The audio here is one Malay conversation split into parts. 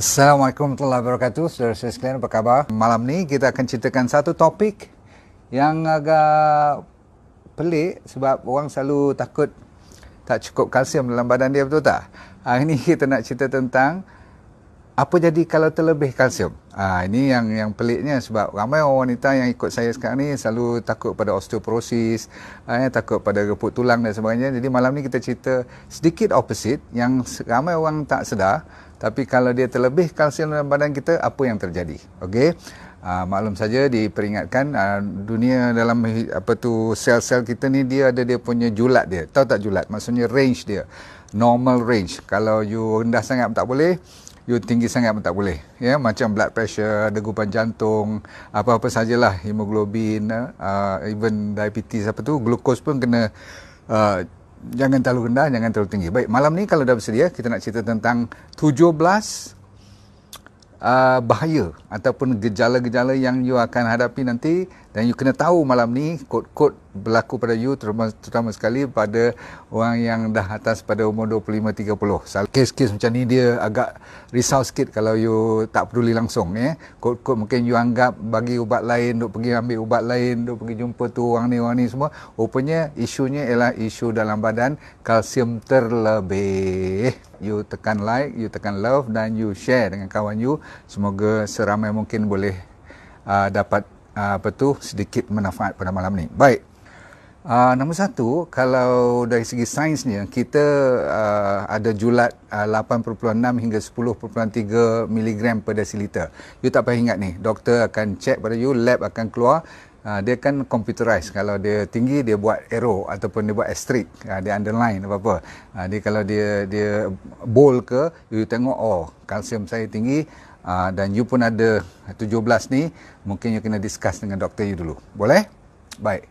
Assalamualaikum warahmatullahi wabarakatuh. Saudara saya sekalian, apa khabar? Malam ni kita akan ceritakan satu topik yang agak pelik sebab orang selalu takut tak cukup kalsium dalam badan dia, betul tak? Hari ni kita nak cerita tentang apa jadi kalau terlebih kalsium. Ha, ini yang yang peliknya sebab ramai orang wanita yang ikut saya sekarang ni selalu takut pada osteoporosis, ha, takut pada reput tulang dan sebagainya. Jadi malam ni kita cerita sedikit opposite yang ramai orang tak sedar tapi kalau dia terlebih kalsium dalam badan kita, apa yang terjadi? Okey. Uh, maklum saja diperingatkan uh, dunia dalam apa tu sel-sel kita ni dia ada dia punya julat dia. Tahu tak julat? Maksudnya range dia. Normal range. Kalau you rendah sangat tak boleh, you tinggi sangat pun tak boleh. Ya, macam blood pressure, degupan jantung, apa-apa sajalah, hemoglobin, uh, even diabetes apa tu, glukos pun kena uh, jangan terlalu rendah, jangan terlalu tinggi. Baik, malam ni kalau dah bersedia, kita nak cerita tentang 17 uh, bahaya ataupun gejala-gejala yang you akan hadapi nanti dan you kena tahu malam ni kod-kod berlaku pada you terutama, terutama sekali pada orang yang dah atas pada umur 25 30. Kes-kes macam ni dia agak risau sikit kalau you tak peduli langsung ya. Kod-kod mungkin you anggap bagi ubat lain, duk pergi ambil ubat lain, duk pergi jumpa tu orang ni orang ni semua. Rupanya isunya ialah isu dalam badan kalsium terlebih. You tekan like, you tekan love dan you share dengan kawan you. Semoga seramai mungkin boleh uh, dapat apa tu sedikit manfaat pada malam ni. Baik. Uh, nombor satu, kalau dari segi sainsnya, kita uh, ada julat uh, 8.6 hingga 10.3 mg per desiliter. You tak payah ingat ni, doktor akan check pada you, lab akan keluar, uh, dia kan computerized. Kalau dia tinggi, dia buat arrow ataupun dia buat asterisk, uh, dia underline apa-apa. Uh, dia kalau dia dia bold ke, you tengok, oh kalsium saya tinggi, uh, dan you pun ada 17 ni, mungkin you kena discuss dengan doktor you dulu. Boleh? Baik.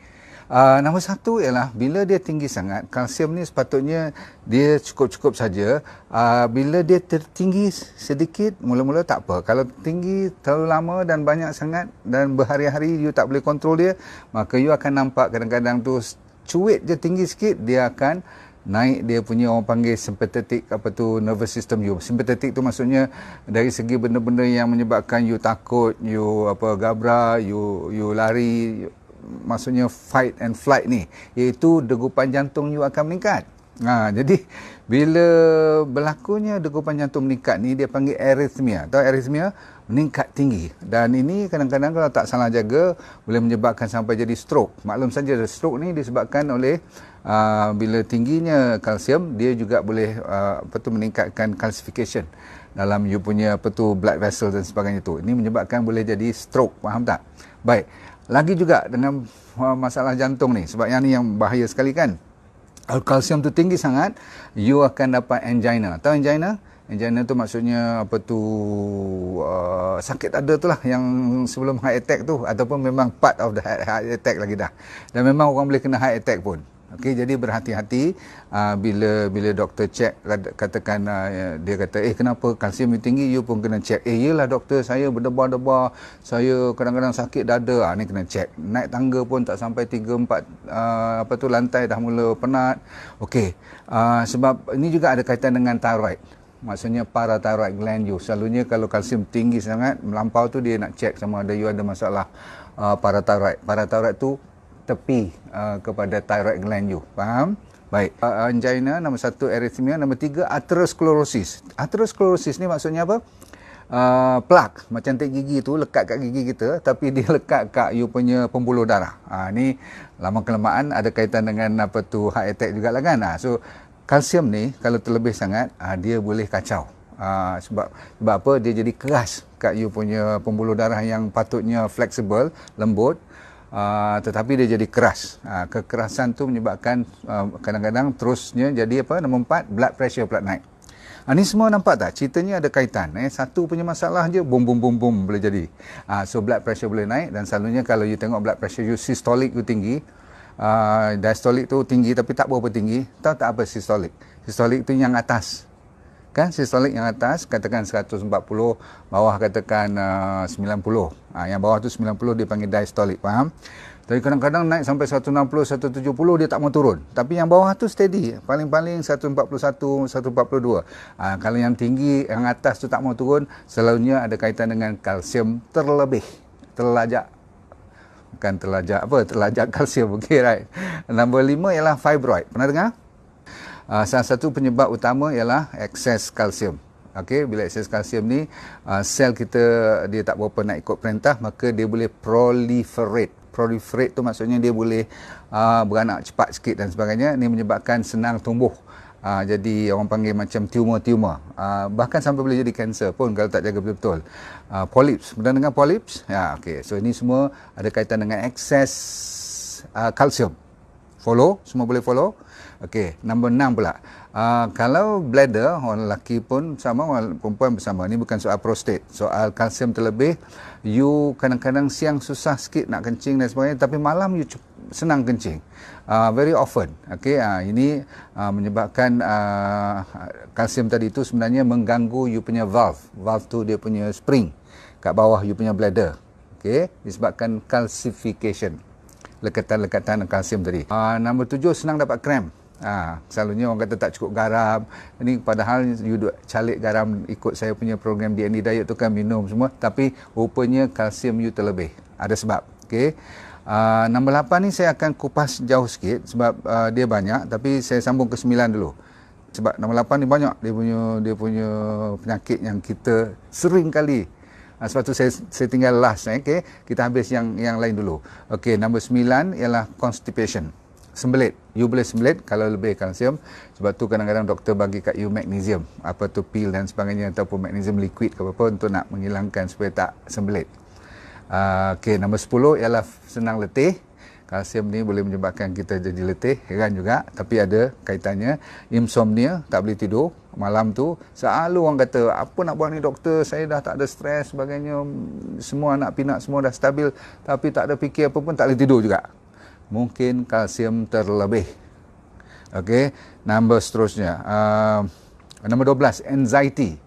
Uh, nombor satu ialah bila dia tinggi sangat, kalsium ni sepatutnya dia cukup-cukup saja. Uh, bila dia tertinggi sedikit, mula-mula tak apa. Kalau tinggi terlalu lama dan banyak sangat dan berhari-hari you tak boleh kontrol dia, maka you akan nampak kadang-kadang tu cuit je tinggi sikit, dia akan naik dia punya orang panggil sympathetic apa tu nervous system you. Sympathetic tu maksudnya dari segi benda-benda yang menyebabkan you takut, you apa gabra, you you lari, maksudnya fight and flight ni, iaitu degupan jantung you akan meningkat. Ha, jadi bila berlakunya degupan jantung meningkat ni dia panggil arrhythmia. Tahu arrhythmia meningkat tinggi dan ini kadang-kadang kalau tak salah jaga boleh menyebabkan sampai jadi stroke. Maklum saja stroke ni disebabkan oleh uh, bila tingginya kalsium dia juga boleh uh, apa tu meningkatkan calcification dalam you punya apa tu blood vessel dan sebagainya tu. Ini menyebabkan boleh jadi stroke, faham tak? Baik. Lagi juga dengan uh, masalah jantung ni sebab yang ni yang bahaya sekali kan kalau kalsium tu tinggi sangat, you akan dapat angina. Tahu angina? Angina tu maksudnya apa tu uh, sakit ada tu lah yang sebelum heart attack tu ataupun memang part of the heart attack lagi dah. Dan memang orang boleh kena heart attack pun. Okey, jadi berhati-hati uh, bila bila doktor cek katakan uh, dia kata eh kenapa kalsium you tinggi you pun kena cek. Eh iyalah doktor saya berdebar-debar, saya kadang-kadang sakit dada. Ah ni kena cek. Naik tangga pun tak sampai 3 4 uh, apa tu lantai dah mula penat. Okey. Uh, sebab ini juga ada kaitan dengan thyroid. Maksudnya parathyroid gland you. Selalunya kalau kalsium tinggi sangat melampau tu dia nak cek sama ada you ada masalah uh, parathyroid. Parathyroid tu tepi uh, kepada thyroid gland you. Faham? Baik. Uh, angina nombor satu arrhythmia, nombor tiga atherosclerosis. Atherosclerosis ni maksudnya apa? Uh, plak macam tek gigi tu lekat kat gigi kita tapi dia lekat kat you punya pembuluh darah. Ha, ni lama kelamaan ada kaitan dengan apa tu heart attack jugalah kan. Ha, so kalsium ni kalau terlebih sangat ha, dia boleh kacau. Ha, sebab sebab apa dia jadi keras kat you punya pembuluh darah yang patutnya fleksibel, lembut Uh, tetapi dia jadi keras. Uh, kekerasan tu menyebabkan uh, kadang-kadang terusnya jadi apa? Nombor empat, blood pressure pula naik. Uh, ni semua nampak tak? Ceritanya ada kaitan. Eh? Satu punya masalah je, bum bum bum bum boleh jadi. Uh, so blood pressure boleh naik dan selalunya kalau you tengok blood pressure you systolic you tinggi, uh, diastolic tu tinggi tapi tak berapa tinggi. Tahu tak apa systolic? Systolic tu yang atas. Kan? Sistolik yang atas katakan 140 bawah katakan uh, 90 ha, yang bawah tu 90 dia panggil diastolic faham? Tapi kadang-kadang naik sampai 160 170 dia tak mau turun. Tapi yang bawah tu steady. Paling-paling 141 142 ha, kalau yang tinggi yang atas tu tak mau turun selalunya ada kaitan dengan kalsium terlebih. Terlajak. Bukan terlajak apa terlajak kalsium okey right. Nombor 5 ialah fibroid. Pernah dengar uh, salah satu penyebab utama ialah ekses kalsium okey bila ekses kalsium ni uh, sel kita dia tak berapa nak ikut perintah maka dia boleh proliferate proliferate tu maksudnya dia boleh uh, beranak cepat sikit dan sebagainya ini menyebabkan senang tumbuh Uh, jadi orang panggil macam tumor-tumor. Uh, bahkan sampai boleh jadi kanser pun kalau tak jaga betul-betul. Uh, polyps. Pernah dengar polyps? Ya, okay. So ini semua ada kaitan dengan uh, kalsium. Follow? Semua boleh follow? Okey, nombor enam pula. Uh, kalau bladder, orang lelaki pun sama, orang perempuan bersama. Ini bukan soal prostate. Soal kalsium terlebih, you kadang-kadang siang susah sikit nak kencing dan sebagainya, tapi malam you senang kencing. Uh, very often. Okay, uh, ini uh, menyebabkan uh, kalsium tadi itu sebenarnya mengganggu you punya valve. Valve tu dia punya spring kat bawah you punya bladder. Okay, disebabkan calcification. Lekatan-lekatan kalsium tadi. Uh, nombor tujuh, senang dapat cramp. Ha, selalunya orang kata tak cukup garam. Ini padahal you duk calik garam ikut saya punya program DND diet tu kan minum semua. Tapi rupanya kalsium you terlebih. Ada sebab. Okay. Uh, nombor 8 ni saya akan kupas jauh sikit sebab uh, dia banyak. Tapi saya sambung ke 9 dulu. Sebab nombor 8 ni banyak dia punya dia punya penyakit yang kita sering kali Uh, sebab tu saya, saya tinggal last. Eh, okay. Kita habis yang yang lain dulu. Okay, nombor 9 ialah constipation sembelit. You boleh sembelit kalau lebih kalsium. Sebab tu kadang-kadang doktor bagi kat you magnesium. Apa tu pil dan sebagainya ataupun magnesium liquid ke apa untuk nak menghilangkan supaya tak sembelit. Uh, Okey, nombor 10 ialah senang letih. Kalsium ni boleh menyebabkan kita jadi letih, heran juga. Tapi ada kaitannya. Insomnia, tak boleh tidur malam tu. Selalu orang kata, apa nak buat ni doktor, saya dah tak ada stres sebagainya. Semua anak pinak semua dah stabil. Tapi tak ada fikir apa pun, tak boleh tidur juga mungkin kalsium terlebih. Okey, nombor seterusnya. Uh, nombor 12, anxiety.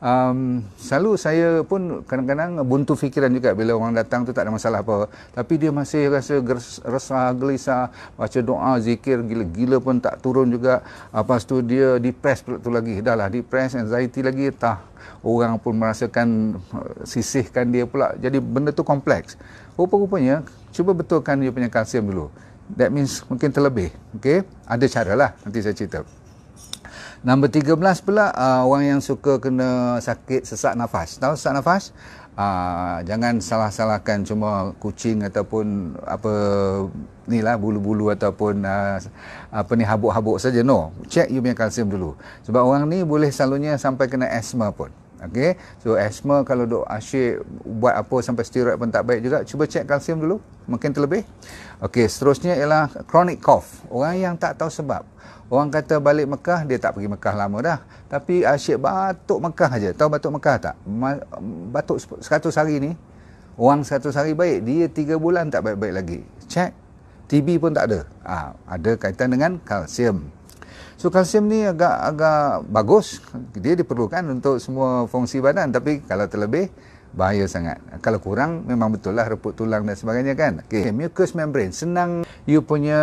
Um, selalu saya pun kadang-kadang buntu fikiran juga bila orang datang tu tak ada masalah apa. Tapi dia masih rasa resah, gelisah, baca doa, zikir, gila-gila pun tak turun juga. Lepas tu dia depressed pula tu lagi. Dah lah, depressed, anxiety lagi, tak. Orang pun merasakan uh, sisihkan dia pula. Jadi benda tu kompleks. Rupa-rupanya, cuba betulkan dia punya kalsium dulu. That means mungkin terlebih. Okay? Ada cara lah. Nanti saya cerita. Nombor 13 pula, uh, orang yang suka kena sakit sesak nafas. Tahu sesak nafas? Uh, jangan salah-salahkan cuma kucing ataupun apa ni lah bulu-bulu ataupun uh, apa ni habuk-habuk saja. No. Check you punya kalsium dulu. Sebab orang ni boleh selalunya sampai kena asma pun. Okey. So asma kalau dok asyik buat apa sampai steroid pun tak baik juga. Cuba cek kalsium dulu. Mungkin terlebih. Okey, seterusnya ialah chronic cough. Orang yang tak tahu sebab. Orang kata balik Mekah, dia tak pergi Mekah lama dah. Tapi asyik batuk Mekah aja. Tahu batuk Mekah tak? Batuk 100 hari ni. Orang 100 hari baik, dia 3 bulan tak baik-baik lagi. Cek. TB pun tak ada. Ha, ada kaitan dengan kalsium. So kalsium ni agak agak bagus. Dia diperlukan untuk semua fungsi badan tapi kalau terlebih bahaya sangat. Kalau kurang memang betul lah reput tulang dan sebagainya kan. Okay. Mucous membrane senang you punya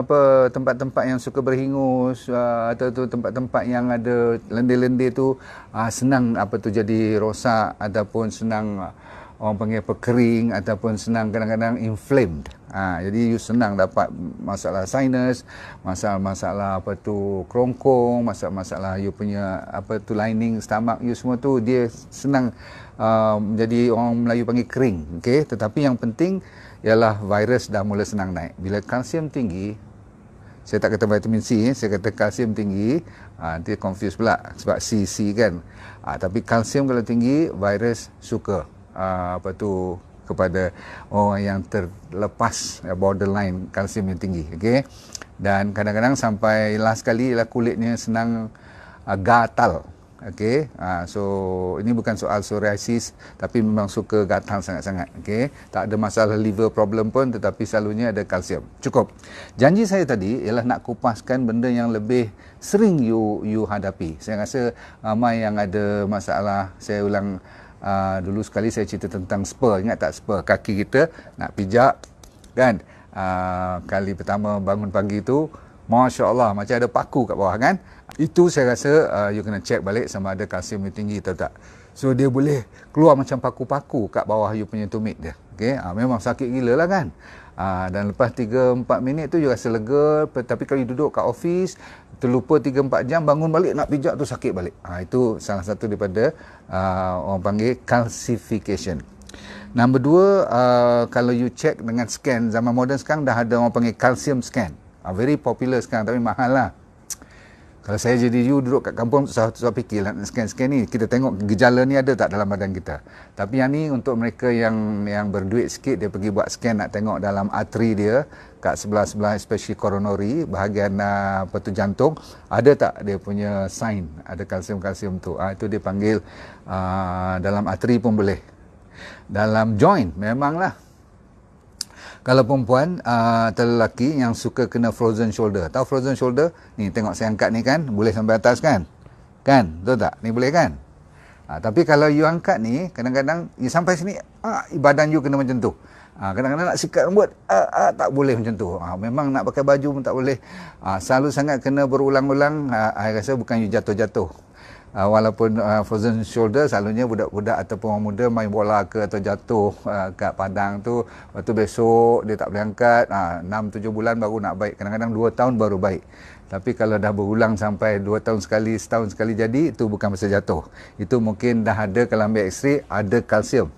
apa tempat-tempat yang suka berhingus uh, atau tu tempat-tempat yang ada lendir-lendir tu uh, senang apa tu jadi rosak ataupun senang uh, orang panggil apa kering ataupun senang kadang-kadang inflamed. Ha, jadi you senang dapat masalah sinus, masalah-masalah apa tu kerongkong, masalah-masalah you punya apa tu lining stomach you semua tu dia senang menjadi orang Melayu panggil kering. Okey, tetapi yang penting ialah virus dah mula senang naik. Bila kalsium tinggi, saya tak kata vitamin C, eh, saya kata kalsium tinggi, ha, nanti confuse pula sebab C, C kan. Ha, tapi kalsium kalau tinggi, virus suka uh, apa tu kepada orang yang terlepas uh, borderline kalsium yang tinggi okey dan kadang-kadang sampai last kali lah kulitnya senang uh, gatal Okey, ha, so ini bukan soal psoriasis tapi memang suka gatal sangat-sangat. Okey, tak ada masalah liver problem pun tetapi selalunya ada kalsium. Cukup. Janji saya tadi ialah nak kupaskan benda yang lebih sering you you hadapi. Saya rasa ramai yang ada masalah. Saya ulang uh, dulu sekali saya cerita tentang spur. Ingat tak spur kaki kita nak pijak kan? Uh, kali pertama bangun pagi tu Masya Allah macam ada paku kat bawah kan itu saya rasa uh, you kena check balik sama ada kalsium you tinggi atau tak so dia boleh keluar macam paku-paku kat bawah you punya tumit dia okay? uh, memang sakit gila lah kan uh, dan lepas 3-4 minit tu you rasa lega tapi kalau you duduk kat office terlupa 3-4 jam bangun balik nak pijak tu sakit balik uh, itu salah satu daripada uh, orang panggil calcification Nombor dua, uh, kalau you check dengan scan, zaman moden sekarang dah ada orang panggil calcium scan. Uh, very popular sekarang tapi mahal lah. Kalau saya jadi you duduk kat kampung saya susah fikir lah scan-scan ni kita tengok gejala ni ada tak dalam badan kita. Tapi yang ni untuk mereka yang yang berduit sikit dia pergi buat scan nak tengok dalam arteri dia kat sebelah-sebelah especially coronary bahagian uh, apa tu jantung ada tak dia punya sign ada kalsium-kalsium tu. Uh, itu dia panggil uh, dalam arteri pun boleh. Dalam joint memanglah kalau perempuan atau lelaki yang suka kena frozen shoulder. Tahu frozen shoulder? Ni tengok saya angkat ni kan, boleh sampai atas kan? Kan? Betul tak? Ni boleh kan? Uh, tapi kalau you angkat ni, kadang-kadang you sampai sini, uh, badan you kena macam tu. Uh, kadang-kadang nak sikat rambut, uh, uh, tak boleh macam tu. Uh, memang nak pakai baju pun tak boleh. Uh, selalu sangat kena berulang-ulang, saya rasa bukan you jatuh-jatuh uh, walaupun uh, frozen shoulder selalunya budak-budak ataupun orang muda main bola ke atau jatuh uh, kat padang tu lepas tu besok dia tak boleh angkat uh, 6 7 bulan baru nak baik. Kadang-kadang 2 tahun baru baik. Tapi kalau dah berulang sampai 2 tahun sekali setahun sekali jadi itu bukan masa jatuh. Itu mungkin dah ada kalau ambil x-ray ada kalsium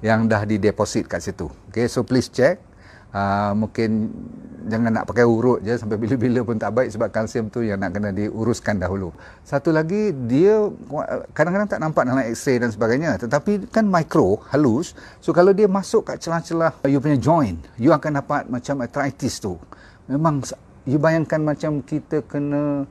yang dah dideposit kat situ. Okay, so please check uh, mungkin jangan nak pakai urut je sampai bila-bila pun tak baik sebab kalsium tu yang nak kena diuruskan dahulu. Satu lagi dia kadang-kadang tak nampak dalam x-ray dan sebagainya tetapi kan mikro, halus. So kalau dia masuk kat celah-celah you punya joint, you akan dapat macam arthritis tu. Memang you bayangkan macam kita kena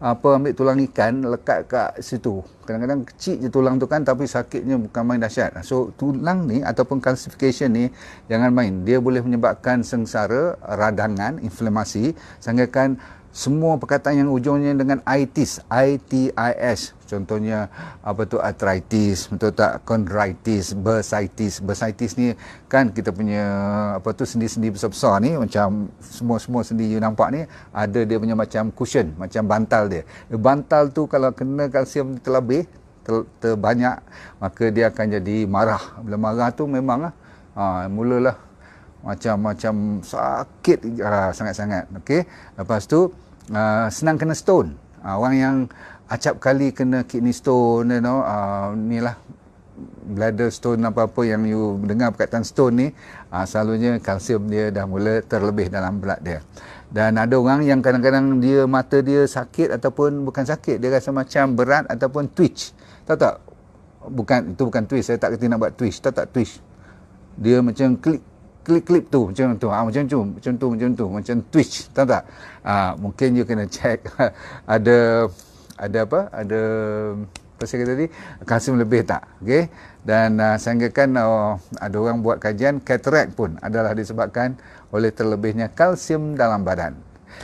apa ambil tulang ikan lekat kat situ. Kadang-kadang kecil je tulang tu kan tapi sakitnya bukan main dahsyat. So tulang ni ataupun calcification ni jangan main. Dia boleh menyebabkan sengsara, radangan, inflamasi sehingga kan semua perkataan yang ujungnya dengan itis, I-T-I-S. Contohnya apa tu arthritis, betul tak? Chondritis, bursitis. Bursitis ni kan kita punya apa tu sendi-sendi besar-besar ni macam semua-semua sendi you nampak ni ada dia punya macam cushion, macam bantal dia. Bantal tu kalau kena kalsium terlebih, ter, terbanyak, maka dia akan jadi marah. Bila marah tu memang lah, ha, mulalah macam-macam sakit uh, sangat-sangat okey? Lepas tu uh, senang kena stone. Uh, orang yang acap kali kena kidney stone you know uh, inilah bladder stone apa-apa yang you dengar perkataan stone ni uh, selalunya kalsium dia dah mula terlebih dalam blood dia. Dan ada orang yang kadang-kadang dia mata dia sakit ataupun bukan sakit dia rasa macam berat ataupun twitch. Tahu tak? Bukan itu bukan twitch saya tak kata nak buat twitch. Tahu tak twitch? Dia macam klik klip-klip tu macam tu. Ha, macam tu macam tu macam tu macam twitch tahu tak? Ha, mungkin you kena check ada ada apa? Ada apa saya kata tadi? Kalsium lebih tak? Okey dan uh, sehingga kan uh, ada orang buat kajian cataract pun adalah disebabkan oleh terlebihnya kalsium dalam badan.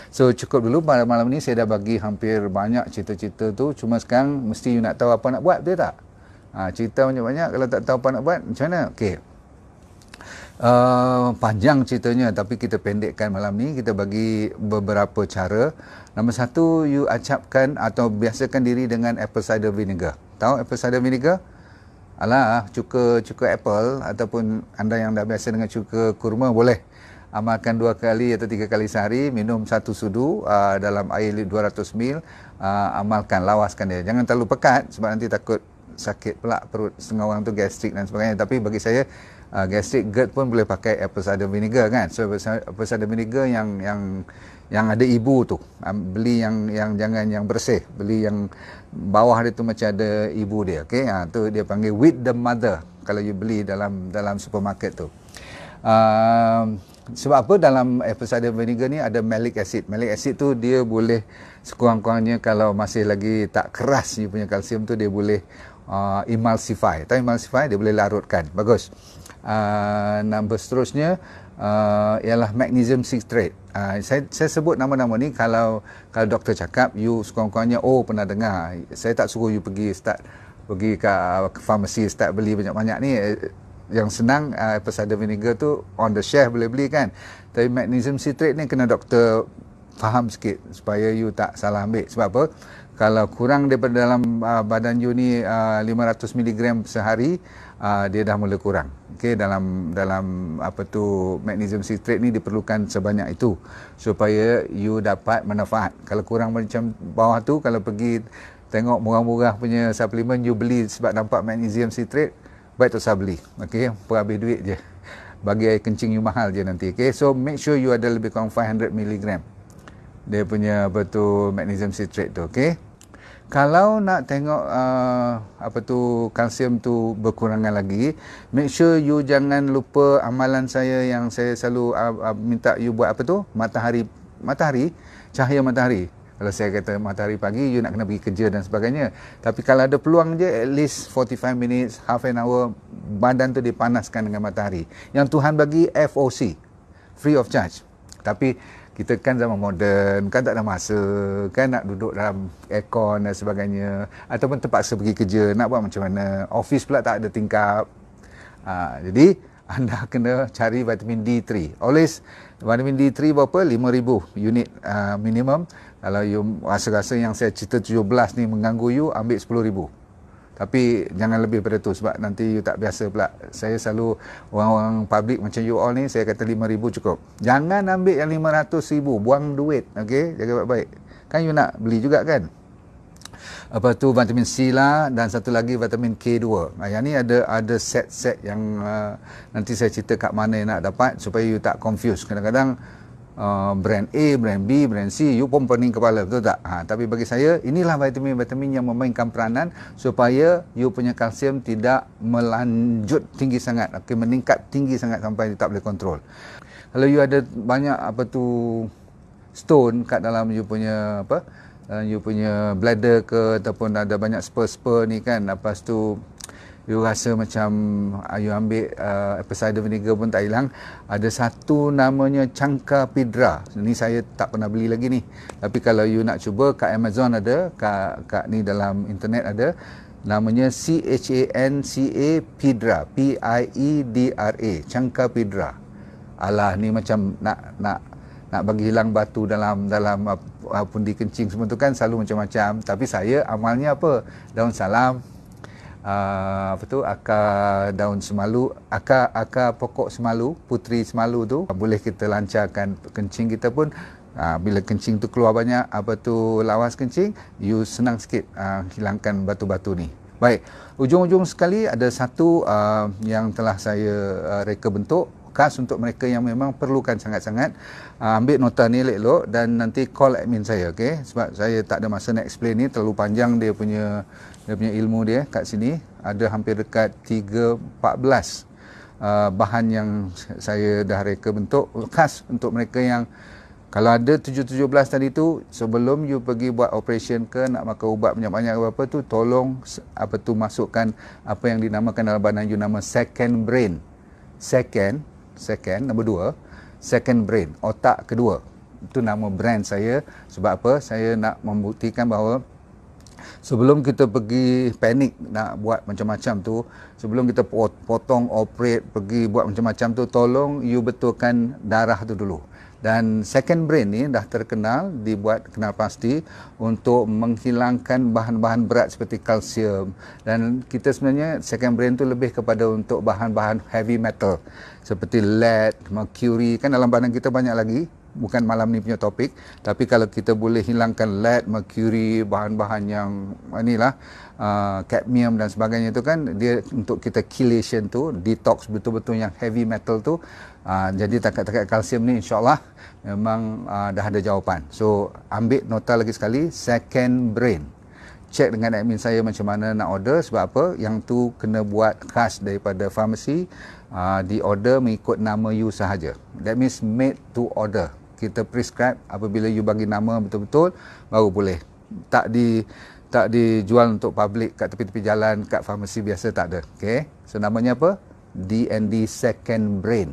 So cukup dulu malam malam ni saya dah bagi hampir banyak cerita-cerita tu. Cuma sekarang mesti you nak tahu apa nak buat betul tak? Ha, cerita banyak-banyak. Kalau tak tahu apa nak buat macam mana? Okey. Uh, panjang ceritanya tapi kita pendekkan malam ni kita bagi beberapa cara. Nombor satu you acapkan atau biasakan diri dengan apple cider vinegar. Tahu apple cider vinegar? Alah cuka cuka apple ataupun anda yang dah biasa dengan cuka kurma boleh. Amalkan dua kali atau tiga kali sehari minum satu sudu uh, dalam air 200 ml uh, amalkan lawaskan dia. Jangan terlalu pekat sebab nanti takut sakit pula perut setengah orang tu gastrik dan sebagainya. Tapi bagi saya uh, gastric GERD pun boleh pakai apple cider vinegar kan? So apple cider vinegar yang yang yang ada ibu tu. Um, beli yang yang jangan yang bersih. Beli yang bawah dia tu macam ada ibu dia okey? Ha tu dia panggil with the mother kalau you beli dalam dalam supermarket tu. Uh, sebab apa dalam apple cider vinegar ni ada malic acid. Malic acid tu dia boleh sekurang-kurangnya kalau masih lagi tak keras ni punya kalsium tu dia boleh uh, emulsify. Tapi emulsify dia boleh larutkan. Bagus. Uh, number seterusnya uh, ialah magnesium citrate. Uh, saya, saya sebut nama-nama ni kalau kalau doktor cakap you sekurang-kurangnya oh pernah dengar. Saya tak suruh you pergi start pergi ke, ke farmasi start beli banyak-banyak ni yang senang uh, apple cider vinegar tu on the shelf boleh beli kan tapi magnesium citrate ni kena doktor faham sikit supaya you tak salah ambil sebab apa kalau kurang daripada dalam uh, badan you ni uh, 500 mg sehari uh, dia dah mula kurang. Okey dalam dalam apa tu magnesium citrate ni diperlukan sebanyak itu supaya you dapat manfaat. Kalau kurang macam bawah tu kalau pergi tengok murah-murah punya suplemen you beli sebab nampak magnesium citrate baik tak usah beli. Okey per habis duit je. Bagi air kencing you mahal je nanti. Okey so make sure you ada lebih kurang 500 mg dia punya apa tu magnesium citrate tu. Okey kalau nak tengok uh, apa tu kalsium tu berkurangan lagi make sure you jangan lupa amalan saya yang saya selalu uh, uh, minta you buat apa tu matahari matahari cahaya matahari kalau saya kata matahari pagi, you nak kena pergi kerja dan sebagainya. Tapi kalau ada peluang je, at least 45 minutes, half an hour, badan tu dipanaskan dengan matahari. Yang Tuhan bagi FOC, free of charge. Tapi kita kan zaman moden, kan tak ada masa, kan nak duduk dalam aircon dan sebagainya. Ataupun terpaksa pergi kerja, nak buat macam mana. Office pula tak ada tingkap. Ha, jadi, anda kena cari vitamin D3. Always, vitamin D3 berapa? 5,000 unit uh, minimum kalau you rasa-rasa yang saya cerita 17 ni mengganggu you ambil 10 ribu tapi jangan lebih daripada tu sebab nanti you tak biasa pula. Saya selalu orang-orang public macam you all ni saya kata 5 ribu cukup. Jangan ambil yang 500 ribu buang duit ok jaga baik-baik. Kan you nak beli juga kan? Apa tu vitamin C lah dan satu lagi vitamin K2 nah, yang ni ada ada set-set yang uh, nanti saya cerita kat mana yang nak dapat supaya you tak confuse. Kadang-kadang Uh, brand A, brand B, brand C, you pun pening kepala, betul tak? Ha, tapi bagi saya, inilah vitamin-vitamin yang memainkan peranan supaya you punya kalsium tidak melanjut tinggi sangat, okay, meningkat tinggi sangat sampai tak boleh kontrol. Kalau you ada banyak apa tu stone kat dalam you punya apa, uh, you punya bladder ke ataupun ada banyak spur-spur ni kan, lepas tu you rasa macam uh, you ambil uh, apple cider vinegar pun tak hilang. Ada satu namanya cangka pidra. Ni saya tak pernah beli lagi ni. Tapi kalau you nak cuba kat Amazon ada kat, kat ni dalam internet ada. Namanya C H A N C A pidra P I E D R A cangka pidra. Alah ni macam nak nak nak bagi hilang batu dalam dalam uh, pundi kencing semua tu kan selalu macam-macam. Tapi saya amalnya apa? Daun salam uh, apa tu? Akar daun semalu akar akar pokok semalu putri semalu tu boleh kita lancarkan kencing kita pun. Uh, bila kencing tu keluar banyak apa tu lawas kencing you senang sikit uh, hilangkan batu-batu ni. Baik ujung-ujung sekali ada satu uh, yang telah saya uh, reka bentuk khas untuk mereka yang memang perlukan sangat-sangat. Uh, ambil nota ni elok dan nanti call admin saya okey? Sebab saya tak ada masa nak explain ni terlalu panjang dia punya dia punya ilmu dia kat sini. Ada hampir dekat 3 14 uh, bahan yang saya dah reka bentuk khas untuk mereka yang kalau ada 717 tadi tu sebelum you pergi buat operation ke nak makan ubat banyak-banyak apa tu tolong apa tu masukkan apa yang dinamakan dalam badan you nama second brain. Second second nombor dua second brain otak kedua. Itu nama brand saya. Sebab apa? Saya nak membuktikan bahawa sebelum kita pergi panik nak buat macam-macam tu sebelum kita potong operate pergi buat macam-macam tu tolong you betulkan darah tu dulu dan second brain ni dah terkenal dibuat kenal pasti untuk menghilangkan bahan-bahan berat seperti kalsium. Dan kita sebenarnya second brain tu lebih kepada untuk bahan-bahan heavy metal seperti lead, mercury. Kan dalam badan kita banyak lagi bukan malam ni punya topik tapi kalau kita boleh hilangkan lead, mercury, bahan-bahan yang inilah uh, cadmium dan sebagainya itu kan dia untuk kita chelation tu detox betul-betul yang heavy metal tu uh, jadi takat-takat kalsium ni insyaallah memang uh, dah ada jawapan. So ambil nota lagi sekali second brain. Check dengan admin saya macam mana nak order sebab apa? Yang tu kena buat khas daripada farmasi uh, di order mengikut nama you sahaja. That means made to order kita prescribe apabila you bagi nama betul-betul baru boleh tak di tak dijual untuk public kat tepi-tepi jalan kat farmasi biasa tak ada okey so namanya apa D&D second brain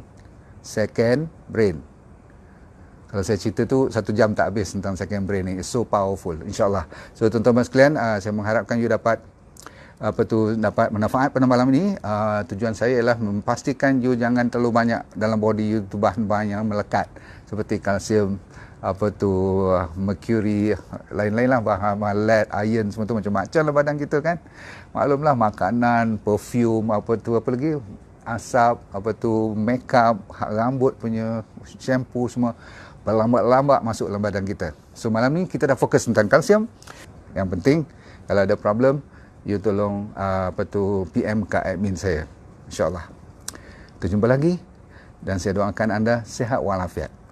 second brain kalau saya cerita tu satu jam tak habis tentang second brain ni. It's so powerful. InsyaAllah. So tuan-tuan sekalian, uh, saya mengharapkan you dapat apa tu dapat manfaat pada malam ini. Uh, tujuan saya ialah memastikan you jangan terlalu banyak dalam body you tu bahan-bahan yang melekat seperti kalsium, apa tu mercury, lain-lain lah bahan-bahan lead, iron semua tu macam-macam lah badan kita kan. Maklumlah makanan, perfume, apa tu apa lagi asap, apa tu makeup, rambut punya shampoo semua berlambat-lambat masuk dalam badan kita. So malam ni kita dah fokus tentang kalsium. Yang penting kalau ada problem, you tolong uh, apa tu PM ke admin saya. InsyaAllah. Kita jumpa lagi dan saya doakan anda sihat walafiat.